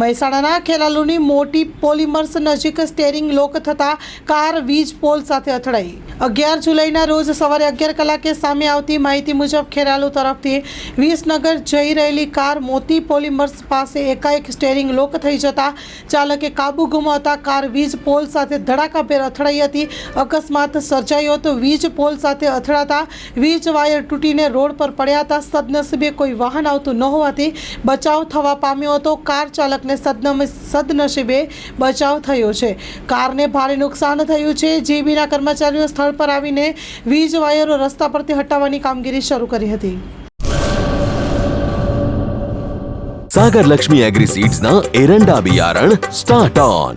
મહેસાણાના ખેલાલુની મોટી પોલિમર્સ નજીક સ્ટેરિંગ લોક થતાં કાર વીજ પોલ સાથે અથડાઈ. અગિયાર જુલાઈના રોજ સવારે અગિયાર કલાકે સામે આવતી માહિતી મુજબ ખેરાલુ તરફથી વિસનગર જઈ રહેલી કાર મોતી પોલિમર્સ પાસે એકાએક સ્ટેરિંગ લોક થઈ જતા ચાલકે કાબુ ગુમાવતા કાર વીજ પોલ સાથે ધડાકાભેર અથડાઈ હતી. અકસ્માત સર્જાયો હતો વીજ પોલ સાથે અથડાતા વીજ વાયર તૂટીને રોડ પર પડ્યા હતા. સદનસીબે કોઈ વાહન આવતું ન હોવાથી બચાવ થવા પામ્યો હતો. કાર ચાલકને સદન સદનસીબે બચાવ થયો છે. કારને ભારે નુકસાન થયું છે. જેબીના કર્મચારીઓ સ્થળ પર આવીને વીજ વાયરો રસ્તા પરથી હટાવવાની કામગીરી શરૂ કરી હતી. સાગર લક્ષ્મી એગ્રી સીડ્સના એરંડા બિયારણ સ્ટાર્ટ ઓન.